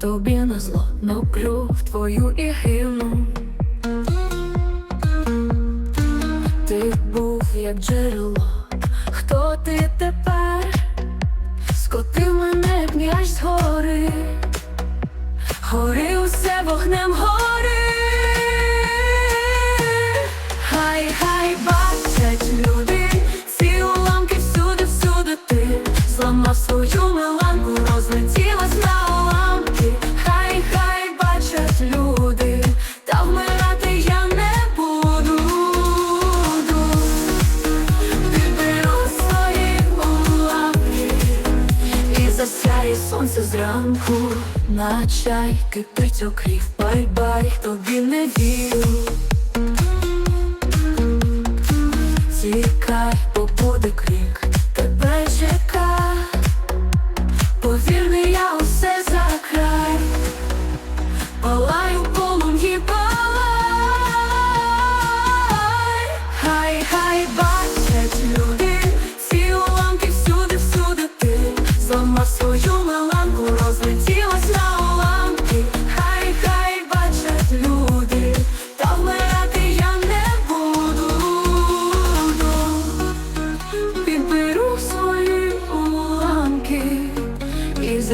тобі на зло Наплю в твою гину. Ти був як джерело, хто ти тепер? Скотив мене м'яч згори, гори. Усе вогнем гори. Хай, хай бачать люди, ці уламки всюди, всюди ти. Зламав свою меланку, сонце зранку, на чай кипить окрів, бай-бай, тобі не вірю.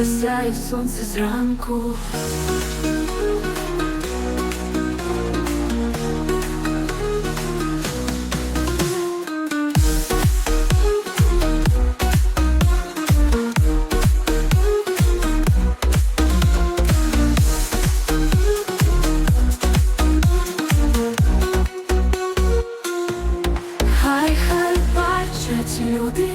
Засяє сонце зранку. Хай, хай бачать люди,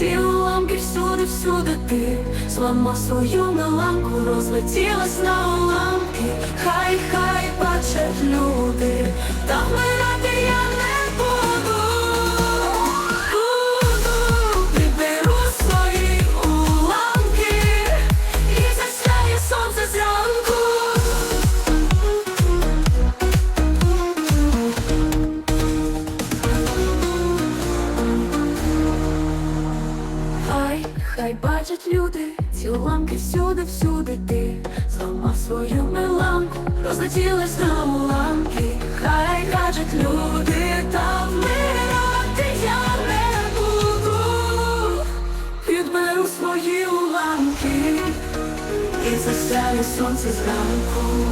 ці уламки всюди, всюди ти зламав свою меланку, розлетілась на уламки. Хай, хай бачать люди, та вмирати я не буду. Буду, підберу свої уламки і засяє сонце зранку. Хай, бачать люди, ці уламки всюди, всюди ти. Зламав свою меланку, розлетілась на уламки, хай бачать люди, та вмирати я не буду, підберу свої уламки і засяє сонце зранку.